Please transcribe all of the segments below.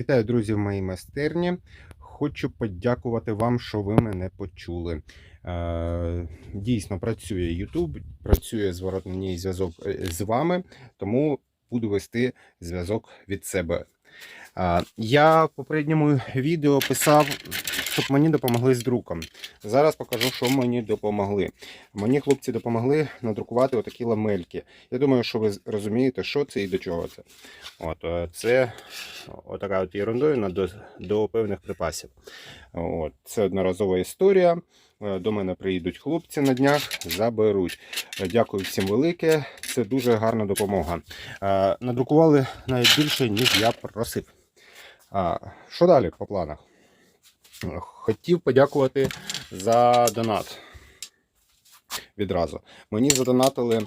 Вітаю, друзі, в моїй майстерні. Хочу подякувати вам, що ви мене почули. Е, Дійсно, працює YouTube, працює зворотний зв'язок е, з вами, тому буду вести зв'язок від себе. Е, Я в попередньому відео писав, щоб мені допомогли з друком. Зараз покажу, що мені допомогли. Мені хлопці допомогли надрукувати отакі ламельки. Я думаю, що ви розумієте, що це і до чого це. От, е, це отака от ерундовина до, до певних припасів. От, це одноразова історія. Е, До мене приїдуть хлопці на днях, заберуть. Е, Дякую всім велике. Це дуже гарна допомога. Надрукували навіть більше, ніж я просив. Що далі по планах? Хотів подякувати за донат. Відразу. Мені задонатили е,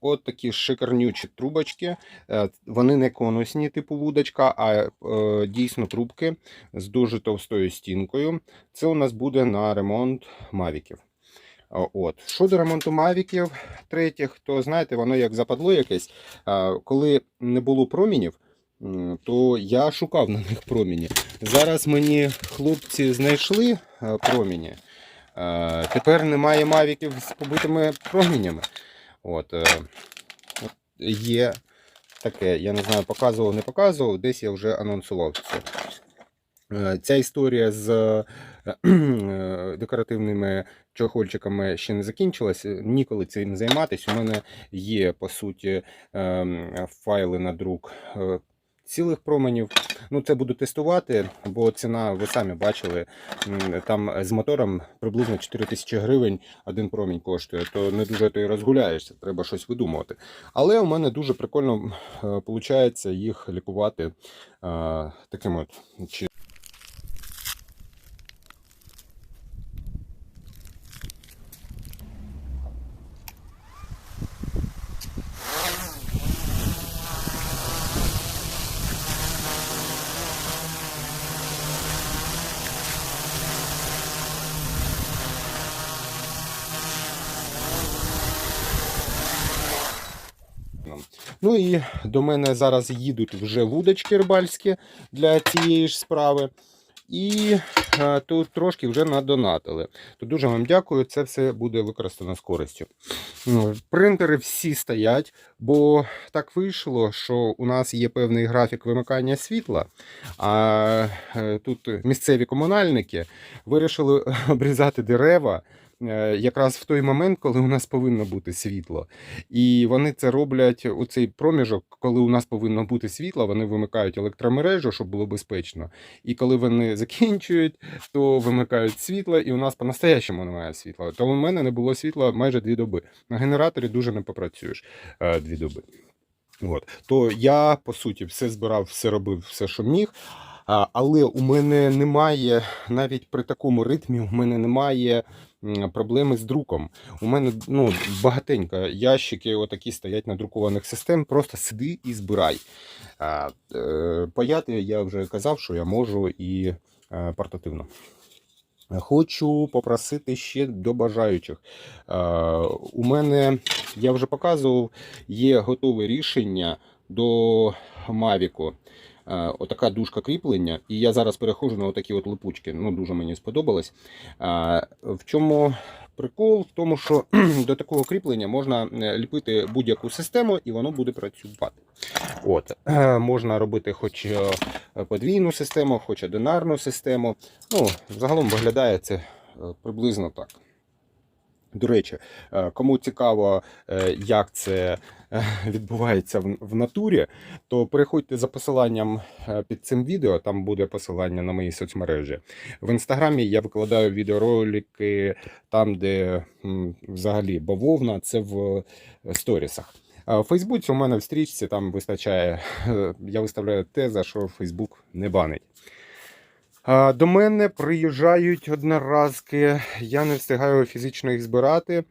от такі шикарнючі трубочки. Е, вони не конусні, типу вудочка, а е, дійсно трубки з дуже товстою стінкою. Це у нас буде на ремонт мавіків. От. Щодо ремонту мавіків, третіх, то знаєте, воно як западло якесь. Коли не було промінів, то я шукав на них проміні. Зараз мені хлопці знайшли е, проміні. Е, Тепер немає мавіків з побитими промінями. Е, от є таке, я не знаю, показував, не показував, десь я вже анонсував це. Ця історія з декоративними чохольчиками ще не закінчилась. Ніколи цим займатися. У мене є, по суті, ем, файли на друк цілих променів. Ну, це буду тестувати, бо ціна, ви самі бачили, там з мотором приблизно 4 тисячі гривень один промінь коштує, то не дуже ти розгуляєшся, треба щось видумувати. Але у мене дуже прикольно виходить їх лікувати е, таким от чи Ну і до мене зараз їдуть вже вудочки рибальські для цієї ж справи. І е, тут трошки вже надонатили. То дуже вам дякую, це все буде використано з користю. Ну, Принтери всі стоять, бо так вийшло, що у нас є певний графік вимикання світла, а е, тут місцеві комунальники вирішили обрізати дерева. Е, Якраз в той момент, коли у нас повинно бути світло. І вони це роблять у цей проміжок, коли у нас повинно бути світло, вони вимикають електромережу, щоб було безпечно. І коли вони закінчують, то вимикають світло, і у нас по-настоящему немає світла. То у мене не було світла майже дві доби. На генераторі дуже не попрацюєш е, дві доби. От. То я, по суті, все збирав, все робив, все, що міг. Але у мене немає, навіть при такому ритмі, у мене немає проблеми з друком. У мене ну, багатенько ящики отакі стоять надрукованих систем, просто сиди і збирай. Е, Паяти я вже казав, що я можу і е, портативно. Хочу попросити ще до бажаючих. У мене, я вже показував, є готове рішення до Мавіку. Е, Отака дужка кріплення, і я зараз переходжу на отакі от липучки. Ну, дуже мені сподобалось. Е, В чому прикол? В тому, що до такого кріплення можна е, ліпити будь-яку систему, і воно буде працювати. От. Можна робити хоч подвійну систему, хоч одинарну систему. Ну, загалом виглядає це приблизно так. До речі, е, кому цікаво, е, як це е, відбувається в- натурі, то переходьте за посиланням під цим відео, там буде посилання на мої соцмережі. В інстаграмі я викладаю відеоролики там, де взагалі бавовна, це в сторісах. В Фейсбуці у мене в стрічці там вистачає, я виставляю те, за що Фейсбук не банить. До мене приїжджають одноразки, я не встигаю фізично їх збирати.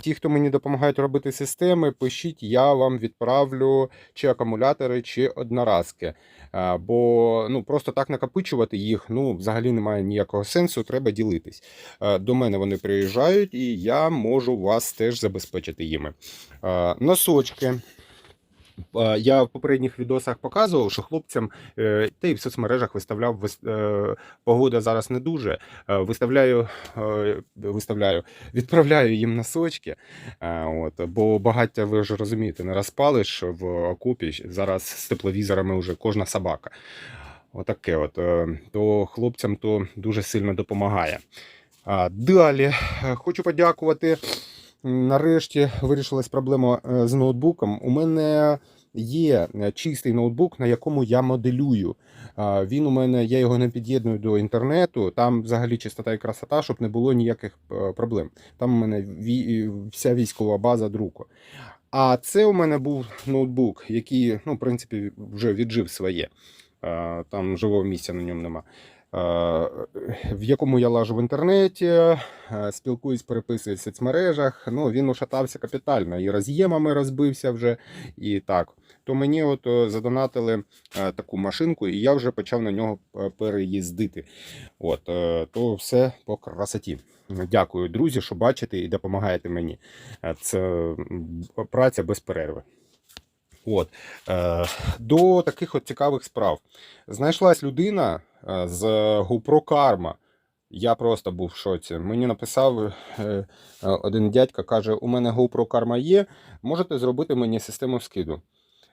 Ті, хто мені допомагають робити системи, пишіть, я вам відправлю чи акумулятори, чи одноразки. Бо ну, просто так накопичувати їх ну, взагалі немає ніякого сенсу, треба ділитись. До мене вони приїжджають, і я можу вас теж забезпечити їми. Носочки. Я в попередніх відосах показував, що хлопцям е, та й в соцмережах виставляв вис- е, погода зараз не дуже. е, Виставляю, виставляю, відправляю їм носочки. От, бо багаття, ви ж розумієте, не розпалиш в окопі. Зараз з тепловізорами вже кожна собака. Отаке от. То хлопцям то дуже сильно допомагає. Далі хочу подякувати. Нарешті вирішилась проблема е, з ноутбуком. У мене є е, чистий ноутбук, на якому я моделюю. Він у мене, я його не під'єдную до інтернету. Там взагалі чистота і красота, щоб не було ніяких е, проблем. Там у мене вся військова база друку. А це у мене був ноутбук, який, ну, в принципі, вже віджив своє. Там живого місця на ньому нема. В якому я лажу в інтернеті, спілкуюсь, переписуюсь в соцмережах. Ну, він ушатався капітально. І роз'ємами розбився вже. І так. То мені от е, задонатили е, таку машинку, і я вже почав на нього е, переїздити. От, то все по красоті. Дякую, друзі, що бачите і допомагаєте мені. Це праця без перерви. От. До таких от цікавих справ. Знайшлась людина з GoPro Karma. Я просто був в шоці. Мені написав е, е, один дядька, каже: у мене GoPro Karma є, можете зробити мені систему скиду.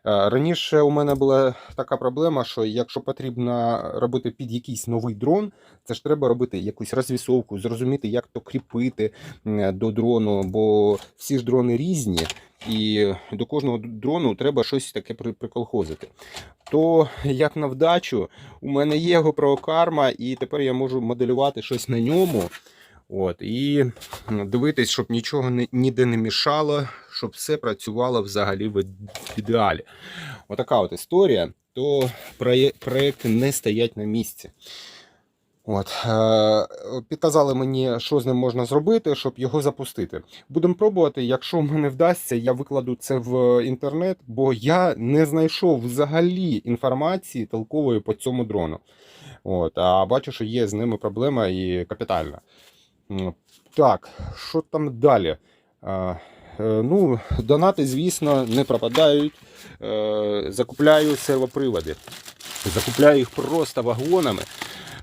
Е, Раніше у мене була така проблема, що якщо потрібно робити під якийсь новий дрон, це ж треба робити якусь розвісовку, зрозуміти, як то кріпити до дрону, бо всі ж дрони різні, і до кожного дрону треба щось таке приколхозити. То як на вдачу, у мене є Karma, і тепер я можу моделювати щось на ньому. От, і дивитись, щоб нічого ніде не мішало, щоб все працювало взагалі в ідеалі. Отака от історія. То проє- проекти не стоять на місці. От, е, підказали мені, що з ним можна зробити, щоб його запустити. Будемо пробувати. Якщо в мене вдасться, я викладу це в інтернет, бо я не знайшов взагалі інформації толкової по цьому дрону. От, а бачу, що є з ними проблема і капітальна. Так, що там далі? Е, ну, донати, звісно, не пропадають. Е, Закупляю сервоприводи. Закупляю їх просто вагонами.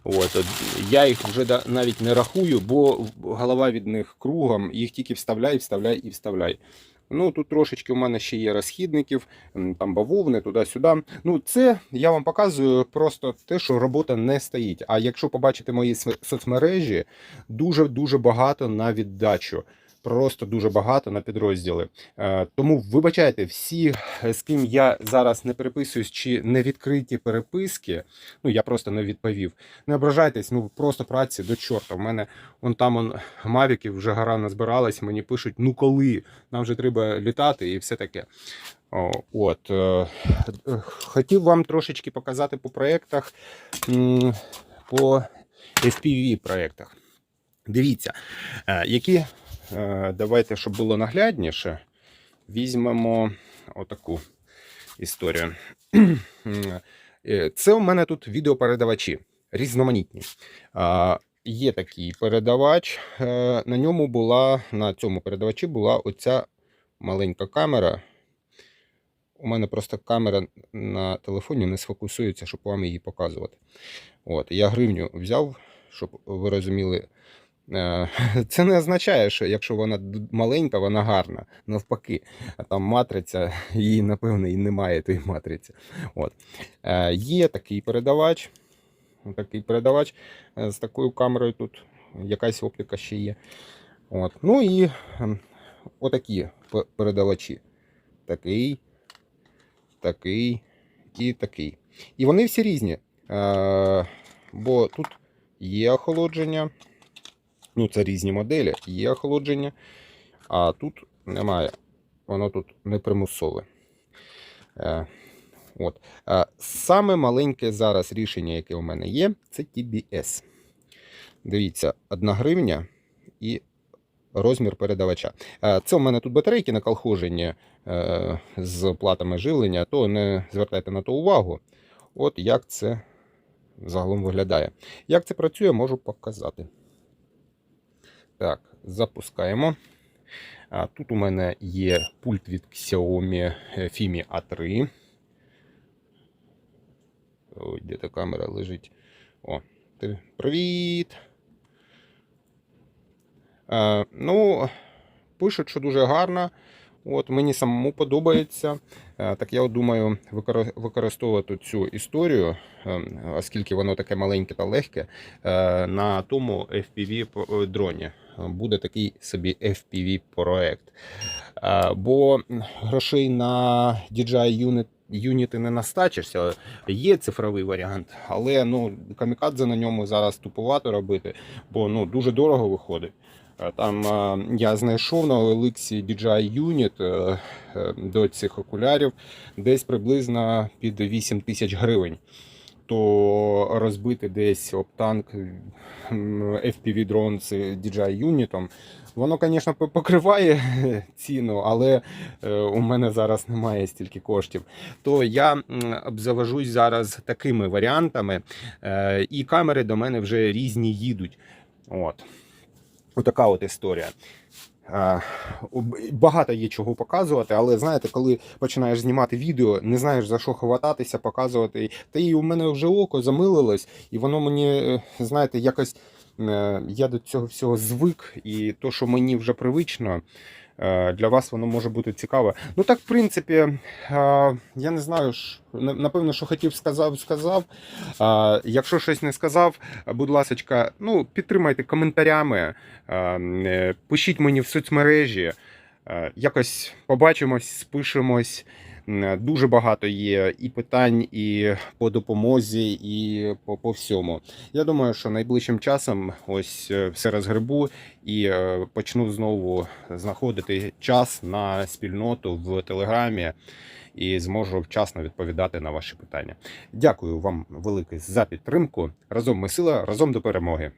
От, я їх вже навіть не рахую, бо голова від них кругом, їх тільки вставляй, вставляй і вставляй. Ну, тут трошечки у мене ще є розхідників, там бавовни, туди-сюди. Ну, це я вам показую просто те, що робота не стоїть. А якщо побачите мої соцмережі, дуже-дуже багато на віддачу. Просто дуже багато на підрозділи. Е, Тому вибачайте, всі, з ким я зараз не переписуюсь, чи не відкриті переписки, ну я просто не відповів. Не ображайтесь, ну просто праці до чорта. У мене вон там он, мавіки вже гора назбиралась, мені пишуть, ну коли, нам вже треба літати і все таке. От, е, хотів вам трошечки показати по проєктах, по FPV проєктах. Дивіться, е, які, давайте, щоб було наглядніше, візьмемо отаку історію. Е, Це у мене тут відеопередавачі різноманітні. Є такий передавач. е, На ньому була, на цьому передавачі була оця маленька камера. У мене просто камера на телефоні не сфокусується, щоб вам її показувати. От, я гривню взяв, щоб ви розуміли. Е, Це не означає, що якщо вона маленька, вона гарна. Навпаки, там матриця, її, напевно, і немає тої матриці. От. Е, Є такий передавач. Такий передавач е, з такою камерою тут. Якась оптика ще є. От. Ну і ем, отакі передавачі. Такий, такий і такий. І вони всі різні. Бо тут є охолодження. Ну, це різні моделі, є охолодження, а тут немає. Воно тут не примусове. Е, от. Е, саме маленьке зараз рішення, яке у мене є, це TBS. Дивіться, 1 гривня і розмір передавача. Е, Це у мене тут батарейки на колхожені е, з платами живлення, то не звертайте на то увагу. От як це загалом виглядає. Як це працює, можу показати. Так, запускаємо. А тут у мене є пульт від Xiaomi Fimi A3. Ой, де та камера лежить. О, привіт! А, ну, пишуть, що дуже гарно. От, мені самому подобається. Е, Так я думаю використовувати цю історію, е, оскільки воно таке маленьке та легке, е, на тому FPV по- дроні. Е, Буде такий собі FPV проект. Е, Бо грошей на DJI Unit Юніти не настачишся. Є цифровий варіант, але ну, камікадзе на ньому зараз тупувато робити, бо ну, дуже дорого виходить. Там я знайшов на OLX DJI Unit до цих окулярів десь приблизно під 8 тисяч гривень. То розбити десь об танк FPV дрон з DJI Unit, воно, звісно, покриває ціну, але е, у мене зараз немає стільки коштів. То я обзавожусь зараз такими варіантами, е, і камери до мене вже різні їдуть. От. Отака от історія. Багато є чого показувати, але знаєте, коли починаєш знімати відео, не знаєш за що хвататися, показувати. Та і у мене вже око замилилось, і воно мені, е, знаєте, якось е, я до цього всього звик, і то, що мені вже привично, для вас воно може бути цікаве. Ну так, в принципі, е, я не знаю, напевно, що хотів, сказав, сказав. Якщо щось не сказав, будь ласка, ну, підтримайте коментарями, е, пишіть мені в соцмережі. Е, Якось побачимось, спишемось. Дуже багато є і питань, і по допомозі, і по, по всьому. Я думаю, що найближчим часом ось е, все розгребу і е, почну знову знаходити час на спільноту в Телеграмі і зможу вчасно відповідати на ваші питання. Дякую вам велике за підтримку. Разом ми сила, разом до перемоги.